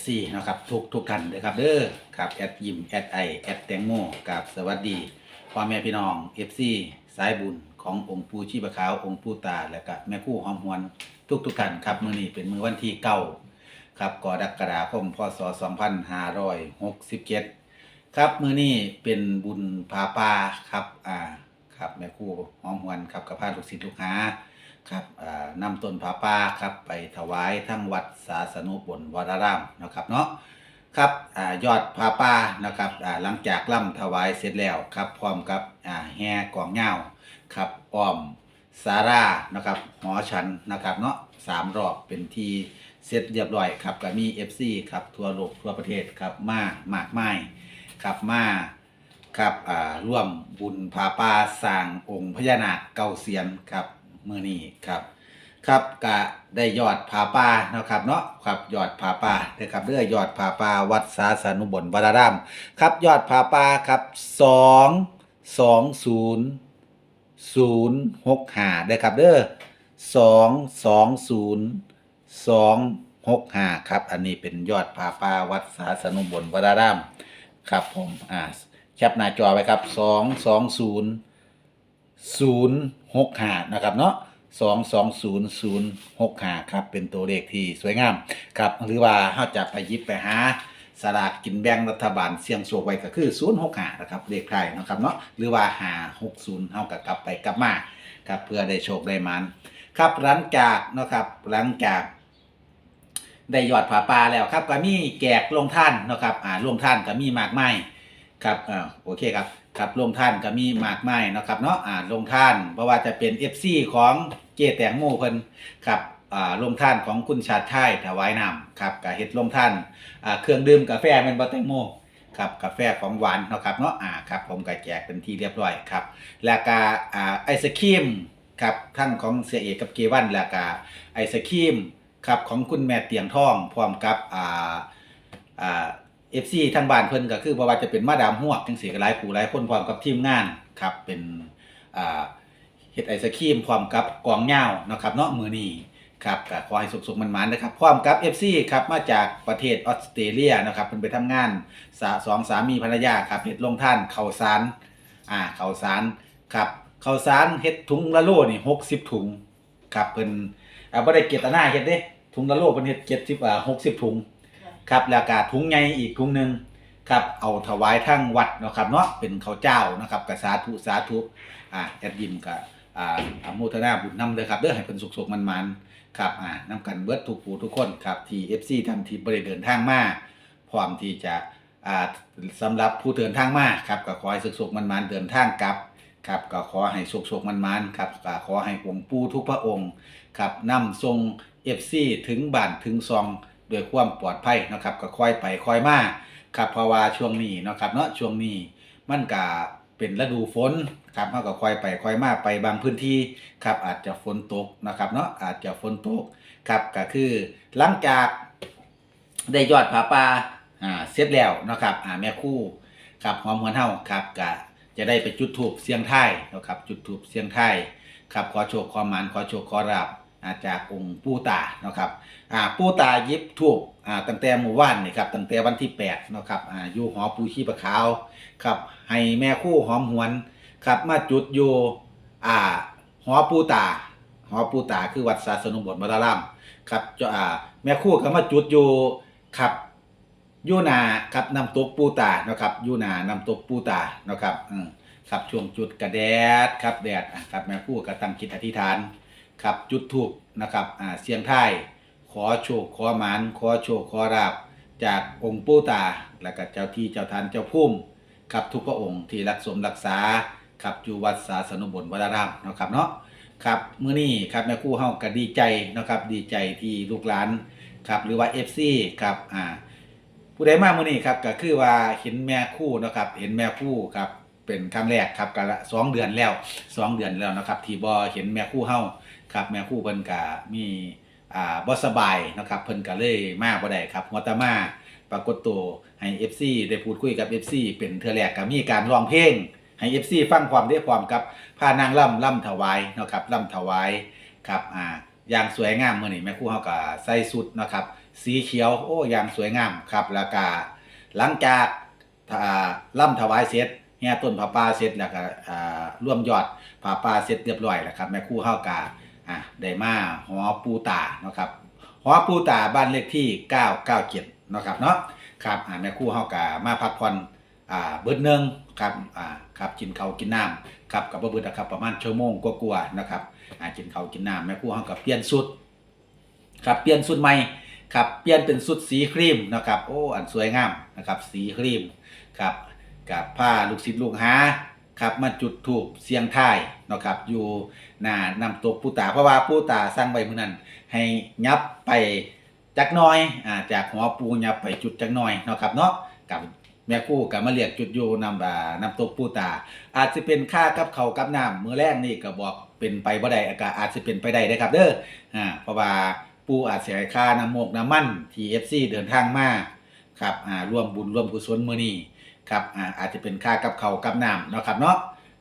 FC นะครับทุกทุกท่านเลยครับเด้อครับแอดยิมแอดไอแอดแตงโมกับสวัสดีพ่อแม่พี่น้อง FC สายบุญขององค์ปู่ชีพขาวองค์ปู่ตา และก็แม่คู่หอมหวนทุกทุกท่านครับมื้อนี้เป็นมื้อวันที่เก้าครับกรกฎาคมพศ2567ครับมื้อนี้เป็นบุญผาป่าครับอ่าครับแม่คู่หอมหวนครับกับพาลูกศิษย์ลูกหา ครับอ่านำต้นผาป่าครับไปถวายทั้งวัดศาสนุบลวรารามนะครับเนาะครับอ่ายอดผาป่านะครับอ่าหลังจากล่ำถวายเสร็จแล้วครับพร้อมกับอ่าแห่กองเหย้าครับอ้อมสารานะครับหอฉันนะครับเนาะสามรอบเป็นที่เสร็จเรียบร้อยครับก็มี FC ครับทั่วโลกทั่วประเทศครับมามากมายครับมาครับอ่าร่วมบุญผาป่าสร้างองค์พญานาคเก้าเสียนครับ มื้อนี้ครับ ครับก็ได้ยอดผาป่านะครับเนาะครับยอดผาป่าเด้อครับเด้อยอดผาป่าวัดสาสนุบลวราราม ครับยอดผาป่าครับ2 2 0 0 6 5ได้อครับเด้อ2 2 0 2 6 5ครับ อันนี้เป็นยอดผาป่าวัดสาสนุบลวราราม ครับผมอ่าแคปหน้าจอไว้ครับสองสองศูนย์ ศูนย์หกหานะครับเนาะสองสองศูนย์ศูนย์หกหาครับ เป็นตัวเลขที่สวยงามครับหรือว่าเราจะไปยิบไปหาสลากกินแบ่งรัฐบาลเสี่ยงโชคไว้ก็คือศูนย์หกหานะครับเลขไทยนะครับเนาะหรือว่าหาหกศูนย์เท่ากับกลับไปกลับมาครับเพื่อได้โชคได้มันครับหลังจากนะครับหลังจากได้ยอดผาปลาแล้วครับก็มีแจกลงท่านนะครับอ่าลงท่านก็มีมากมายครับอ่าโอเคครับ ครับลงท่านก็มีมากมายเนาะครับเนาะอ่าลงท่านเพราะว่าจะเป็น FC ของเจแตงโมเพิ่นครับอ่าลงท่านของคุณชาติชายถวายน้ำครับก็เฮ็ดลงท่านอ่าเครื่องดื่มกาแฟแม่นบ่แตงโมครับกาแฟของหวานเนาะครับเนาะอ่าครับผมก็แจกเป็นที่เรียบร้อยครับแล้วก็อ่าไอศครีมครับทั้งของเสียเอกกับเกวันแล้วก็ไอศครีมครับของคุณแม่เตียงทองพร้อมกับอ่าอ่า เอฟซีทางบ้านเพิ่นก็คือบ่ว่าจะเป็นมาดามฮวกจังซี่ก็หลายผู้หลายคนพร้อมกับทีมงานครับเป็นอ่าเฮ็ดไอศครีมพร้อมกับกองเหย้าเนาะครับเนาะมื้อนี้ครับก็ขอให้สุขๆมันๆนะครับพร้อมกับ FC ครับมาจากประเทศออสเตรเลียนะครับเพิ่นไปทำงานสาสองสามีภรรยาครับเฮ็ดลงท่านข้าวสารอ่าข้าวสารครับข้าวสารเฮ็ดถุงละโลนี่60ถุงครับเพิ่นอ่าบ่ได้เกตนาเฮ็ดเด้ถุงละโลเพิ่นเฮ็ด70อ่า60ถุง ครับแล้วก็ถุงใหญ่อีกถุงหนึ่งครับเอาถวายทั้งวัดนะครับเนาะเป็นข้าวเจ้านะครับก็สาธุสาธุอ่าแอดยิมก็อ่าอนุโมทนาบุญนำเด้อครับเด้อให้เพิ่นสุขๆมันๆครับอ่านํกันเบิดทุกผู้ทุกคนครับที่ FC ท่านที่บ่ได้เดินทางมาพร้อมที่จะอ่าสำหรับผู้เดินทางมาครับก็ขอให้สุขๆมันๆเดินทางกลับครับก็ขอให้สุขๆมันๆครับก็ขอให้องค์ปู่ทุกพระองค์ครับนำทรง FC ถึงบ้านถึงซอง ด้วยความปลอดภัยนะครับก็ค่อยไปค่อยมาครับเพราะว่าช่วงนี้นะครับเนาะช่วงนี้มันก็เป็นฤดูฝนครับเฮาก็ค่อยไปค่อยมาไปบางพื้นที่ครับอาจจะฝนตกนะครับเนาะอาจจะฝนตกครับก็คือหลังจากได้ยอดผาป่าอ่าเสร็จแล้วนะครับอ่าแม่คู่ครับหอมหัวเฮาครับก็จะได้ไปจุดธูปเสียงไทยนะครับจุดธูปเสียงไทยครับขอโชคขอหมานขอโชคขอราบ อาจากองค์ปู่ตาเนาะครับอ่าปู่ตายิบทูบอ่าตั้งแต่หมู่บ้านนี่ครับตั้งแต่วันที่8เนาะครับอ่าอยู่หอปูชีปะขาวครับให้แม่คู่หอมหวนครับมาจุดอยู่อ่าหอปูตาหอปูตาคือวัดศาสนุบลบารามครับจ้าอ่าแม่คู่ก็มาจุดอยู่ครับอยู่นาครับนำตกปูตาเนาะครับอยู่นานำตกปูตาเนาะครับอืมครับช่วงจุดกระแดดครับแดดครับแม่คู่ก็ตั้งจิตอธิษฐาน ครับจุดถูกนะครับอ่าเสียงไทยขอโชคขอหมานขอโชคขอราบ จากองค์ปู่ตา และก็เจ้าที่เจ้าทานเจ้าพุ่มครับทุกพระองค์ที่รักสมรักษาครับอยู่วัดศาสนุบลวรารามนะครับเนาะครับเมื้อนี้ครับแม่คู่เฮาก็ดีใจนะครับดีใจที่ลูกหลานครับหรือว่า FC ครับอ่าผู้ใดมาเมื้อนี้ครับก็คือว่าเห็นแม่คู่นะครับเห็นแม่คู่ครับ เป็นครั้งแรกครับก็ละสองเดือนแล้วสองเดือนแล้วนะครับ ที่บ่เห็นแม่คู่เฮาครับ แม่คู่เพิ่นก็มีอ่าบ่สบายนะครับเพิ่นก็เลยมากบ่ได้ครับหัวตามาปรากฏตัวให้ FC ได้พูดคุยกับ FC เป็นเทื่อแรกก็มีการร้องเพลงให้ FC ฟังความได้ความกับพานางล่ำล่ำถวายนะครับล่ำถวายครับอ่าอย่างสวยงามมื้อนี้แม่ครู่เฮาก็ใส่สุดนะครับ สีเขียวโอ้อย่างสวยงามครับแล้วก็หลังจากอ่าล่ำถวายเสร็จ แห่ต้นผาป่าเสร็จแล้วก็อ่าร่วมยอดผาป่าเสร็จเรียบร้อยแล้วครับแม่ครู่เฮากาอะได้มาหอปูตาเนาะครับหอปูตาบ้านเลขที่ 997เนาะครับเนาะครับอ่าแม่ครู่เฮากามาพักผ่อนอ่าเบิดหนึงครับอ่าครับกินข้าวกินน้ำครับกับบ่เบิดนะครับประมาณชั่วโมงกว่าๆนะครับอ่ากินข้าวกินน้ำแม่ครู่เฮาก็เปลี่ยนสุดครับเปลี่ยนสุดใหม่ครับเปลี่ยนเป็นสุดสีครีมนะครับโอ้อันสวยงามนะครับสีครีมครับ กับผ้าลูกศิษย์ลูกหาครับมาจุดถูกเสียงทายเนาะครับอยู่หน้านำตกปูตาเพราะว่าปูตาสร้างไว้มื้อนั้นให้ยับไปจักน้อยอ่าจากหัวปูยับไปจุดจักน้อยเนาะครับเนาะกับแม่คู่กับมาเรียกจุดอยู่นำอ่านำตกปูตา อาจจะเป็นค่ากับเขากับน้ำมือแรกนี่ก็บอกเป็นไปบ่ได้อากาอาจจะเป็นไปได้เด้อครับ เด้ออ่าเพราะว่าปูอาจเสียค่าน้ำมกน้ำมันที่ FC เดินทางมาครับอ่าร่วมบุญร่วมกุศลมื้อนี้ ครับอ่าอาจจะเป็นค่ากับเขากับน้ำเนาะครับเนาะ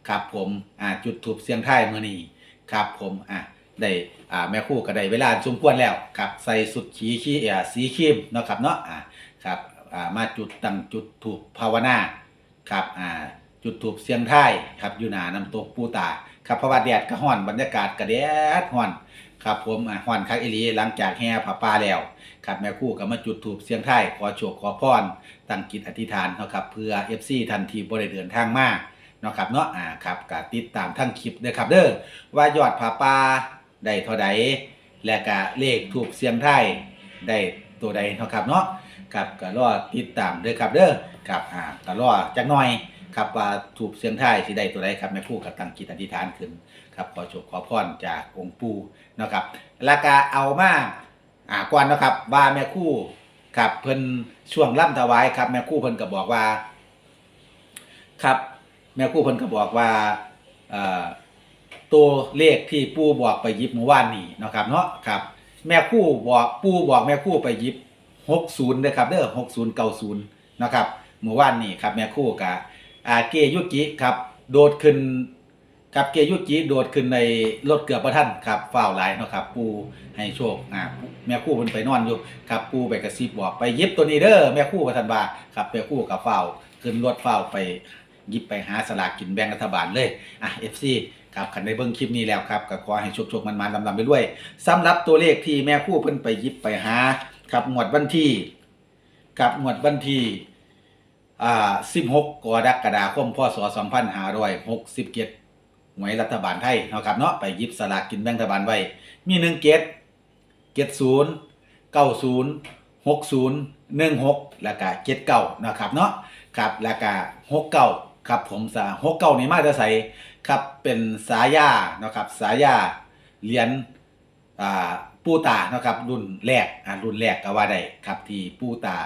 ครับผมอ่าจุดถูกเสียงไทายมื้อนี้ครับผมอ่าได้อ่าแม่คู่ก็ได้เวลาสมควรแล้วครับใส่สุดขีขี้เอ่อสีครีมเนาะครับเนาะอ่าครับอ่ามาจุดตั้งจุดถูกภาวนาครับอ่าจุดถูกเสียงไทยครับอยู่หนาน้ำตกปูตาครับเพราะว่าแดดก็ร้อนบรรยากาศก็แดดร้อน ครับผมอ่าฮอนคักอิลีหลังจากแห่ผ้าป่าแล้วครับแม่คู่ก็มาจุดถูปเสียงไทยขอโชคขอพรตั้งจิตอธิษฐานเนาะครับเพื่อ FC ทันทีบ่ได้เดินทางมาเนาะครับเนาะอ่าครับก็ติดตามทั้งคลิปเด้อครับเด้อว่ายอดผ้าป่าได้เท่าใดและก็เลขถูปเสียงไทยได้ตัวใดเนาะครับเนาะครับก็รอติดตามเด้อครับเด้อครับอ่าก็รอจักหน่อย ครับว่าถูปเสียงไทายสิได้ตัวใดครับแม่ครู่ก็ตั้งจิตอธิษฐานขึ้นครับขอโชคขอพรจากองค์ปู่นะครับแล้วก็เอามาอ่าก่อนนะครับว่าแม่ครู่ครับเพิ่นช่วงล่ำถวายครับแม่ครู่เพิ่นก็บอกว่า ครับ แม่ครู่เพิ่นก็บอกว่าเอ่อตัวเลขที่ปู่บอกไปหยิบเมื่อวานนี้นะครับเนาะครับ แม่ครู่บอกปู่บอกแม่ครู่ไปหยิบ60เด้อครับเด้อ6090นะครับเมื่อวานนี้ครับแม่ครู่กับ อาเกยุกิครับ โดดขึ้นกับเกยุจิโดดขึ้นในรถเกือบประทันครับฝ้าวหลายเนาะครับ ปูให้โชคอ่าแม่คู่เพิ่นไปนอนอยู่ครับปูไปกระซิบบอกไปยิบตัวนี้เด้อแม่คู่ประทันบาครับแม่คู่กับฝ้าวขึ้นรถฝ้าวไปยิบไปหาสลากกินแบ่งรัฐบาลเลยอะ FC ครับคันได้เบิ่งคลิปนี้แล้วครับก็ขอให้โชคๆมันๆลำๆไปด้วยสำหรับตัวเลขที่แม่คู่เพิ่นไปยิบไปหาครับงวดวันที่ครับงวดวันที่ อ่า16กรกฎาคมพศ2567หวยรัฐบาลไทยเนาะครับเนาะไปหยิบสลากกินแบ่งรัฐบาลไว้ มี1เกตเกต0 90 60 16แล้วก็79นะครับเนาะครับแล้วก็69ครับผมสา69นี่มาจะใส่ครับเป็นสายาเนาะครับสายาเหรียญอ่าปูตานะครับรุ่นแรกอ่ารุ่นแรกก็ว่าได้ครับที่ปูตา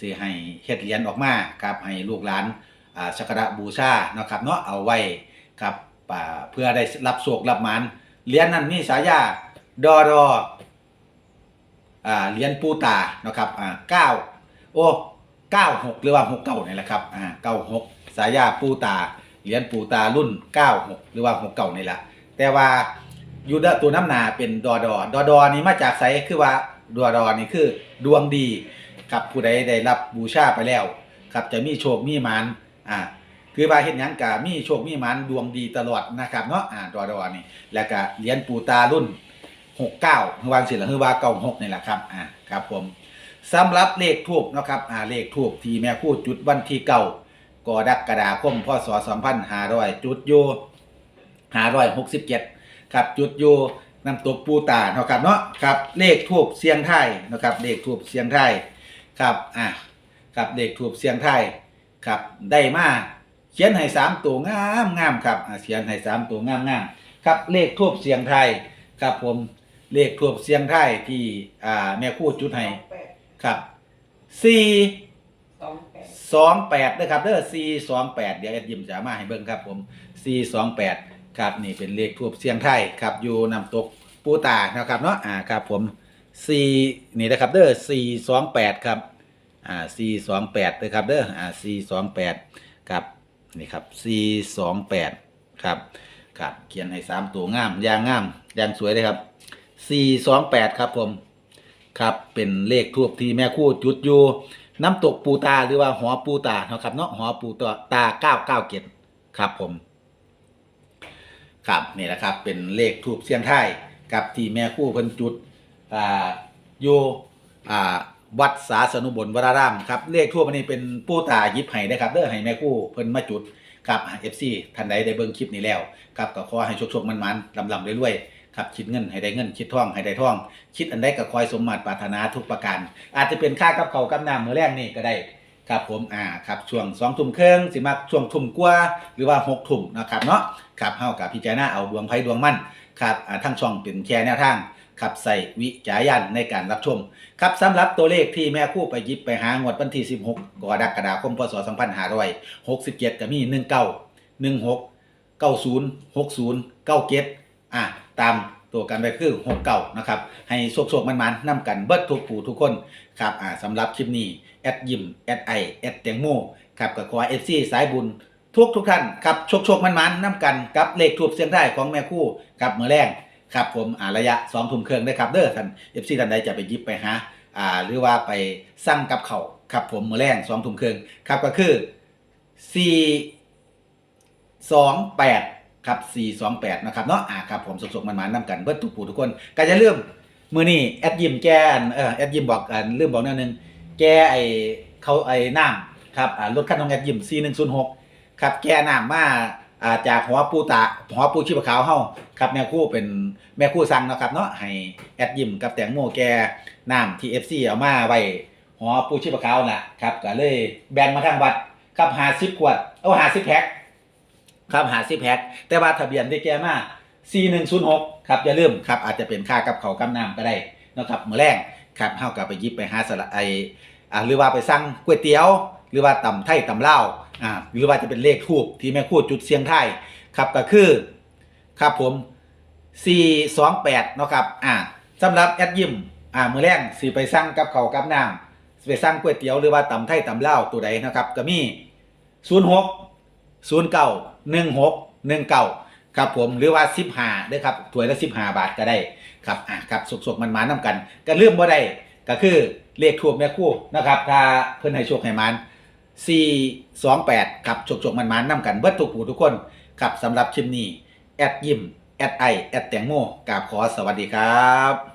สิให้เฮ็ดเหรียญออกมาครับให้ลูกหลานอ่าสักการะบูชาเนาะครับเนาะเอาไว้ครับป่าเพื่อได้รับโชครับหมานเหรียญนั้นมีฉายาดอดออ่าเหรียญปูตาเนาะครับอ่าเก้าโอ้เก้าหกหรือว่าหกเก้านี่แหละครับอ่าเก้าหกสายาปูตาเหรียญปูตารุ่นเก้าหกหรือว่าหกเก้านี่แหละแต่ว่าอยู่ดตัวน้ำหนาเป็นดอดอดอดอนี่มาจากไสคือว่าดอดอนี่คือดวงดี ครับผู้ใดได้รับบูชาไปแล้ว ครับจะมีโชคมีหมานอ่าคือว่าเห็นหยังกะมีโชคมีหมันดวงดีตลอดนะครับเนาะอ่าดอดอนี่แล้วก็เหรียญปูตารุ่น69คือวางสิละคือว่า96นี่แหละครับอ่าครับผมสำหรับเลขทูบนะครับอ่าเลขทูบที่แม่คู่จุดวันที่เก้ากอดกรกฎาคมพศ2500จุดยูหาร้อยู่567ครับจุดอยู่น้ำตกปูตาเนาะครับเนาะครับเลขทูบเสียงไทยนะครับเลขทูบเสียงไทย ครับอ่าครับเลขทูบเสียงไทยครับได้มาเขียนให้สามตัวงามงามครับเขียนให้สามตัวงามงามครับเลขทูบเสียงไทยครับผมเลขทูบเสียงไทยที่อ่าแม่คู่จุดให้ครับสี่สองแปดนะครับเด้อสี่สองแปดเดี๋ยวแอดยิมจะเอามาให้เบิ่งครับผมสี่สองแปดครับนี่เป็นเลขทูบเสียงไทยครับอยู่นำตกปูตานะครับเนาะอ่าครับผมสี่นี่นะครับเด้อสี่สองแปดครับ อ่า C สองแปดเลยครับเด้ออ่า C สองแปดครับนี่ครับ C สองแปดครับครับเขียนให้สามตัวงามยางงามยางสวยเลยครับ C สองแปดครับผมครับเป็นเลขทูบที่แม่คู่จุดอยู่น้ำตกปูตาหรือว่าหอปูตานะครับเนาะหอปูตาตาเก้าเก้าเกตครับผมครับนี่แหละครับเป็นเลขทูบเสียงไทยกับที่แม่คู่เพิ่นจุดอ่าอยู่อ่า วัดสาสนุบลวรารามครับเลขทูบอันนี้เป็นปู้ตายิบให้นะครับเด้อให้แม่คู่เพิ่นมาจุดครับเอฟซีท่านใดได้เบิ่งคลิปนี้แล้วครับก็ขอให้โชคๆมันๆลำๆรวยๆครับคิดเงินให้ได้เงินคิดท่องให้ได้ท่อง คิดอันใดก็คอยสมมาตรปรารถนาทุกประการ อาจจะเป็นค่ากับเขากับน้ำมื้อแรกนี่ก็ได้ ครับผมอ่าครับช่วงสองทุ่มครึ่งสิมาช่วงทุ่มกว่าหรือว่าหกทุ่มนะครับเนาะครับเฮากับพิจารณาเอาดวงไพ่ดวงมั่นครับอ่าทั้งช่องเป็นแค่แนวทาง ครับใส่วิจารณญาณในการรับชม ครับสำหรับตัวเลขที่แม่คู่ไปหยิบไปหางวดวันที่ 16กรกฎาคมพศ2567ก็มี 19 16 90 60 97อะตามตัวกันไปคือ69นะครับ ให้โชคๆมันๆนำกันเบิดทุกผู้ทุกคนครับอ่าสำหรับคลิปนี้ แอดยิมแอดไอแอดแตงโมครับก็ขอเอฟซีสายบุญทุกทุกท่านครับโชคโชคมันๆน้ำกันกับเลขทูบเสียงได้ของแม่คู่กับเมือแรง ครับผมอ่าระยะสองทุ่มเครื่องได้ครับเด้อท่านเอฟซีท่านใดจะไปยิบไปหาอ่าหรือว่าไปสั่งกับเขาครับผมมือแรงสองทุ่มเครื่องครับก็คือสี่สองแปดครับสี่สองแปดนะครับเนาะอ่าครับผมสุกๆมันๆน้ำกันเบิดทุกผู้ทุกคนก็จะเริ่มมือนี่แอดยิมแกนเออแอดยิมบอกอันลืมบอกแนวหนึงแกไอเขาไอน้ำครับอ่ารถคันน้องแอดยิม C106 ครับแกน้ำมา อาจากหัวปูตาหัวปูชีพขาวเฮาครับแม่คู่เป็นแม่คู่สั่งนะครับเนาะให้แอดยิมกับแตงโมแกน้ำที่ FC เอามาไว้หัวปูชีพขาวน่ะครับก็เลยแบ่งมาทางวัดครับ50ขวดเอา50แพ็คครับ50แพ็คแต่ว่าทะเบียนที่แกมา C106 ครับอย่าลืมครับอาจจะเป็นค่ากับเขากับน้ำก็ได้นะครับมื้อแรงครับเฮาก็ไปยิบไปหาสละไออ่าหรือว่าไปสั่งก๋วยเตี๋ยว หรือว่าตำไทยตำเล่า อ่าหรือว่าจะเป็นเลขทูบที่แม่คูดจุดเสียงไทยครับก็คือครับผม 428 เนาะครับอ่าสำหรับแอดยิมอ่ามือแรงสิไปสั่งกับเขากับน้ำสิไปสั่งก๋วยเตี๋ยวหรือว่าตำไทยตำเล่าตัวใดนะครับก็มี 06 09 16 19 ครับผมหรือว่า 15เด้อครับถ้วยละ 15 บาทก็ได้ครับอ่าครับสุกๆมันมานํกันก็ลืมบ่ได้ก็คือเลขทูบแม่คู่นะครับ ถ้าเพิ่นให้โชคให้มัน 4 2 8ครับโชกชคมันมันนำกันเบิดทุกผู้ทุกคนครับสำหรับคลิปนี้ แอดยิมแอดไอแอดแตงโมกราบขอสวัสดีครับ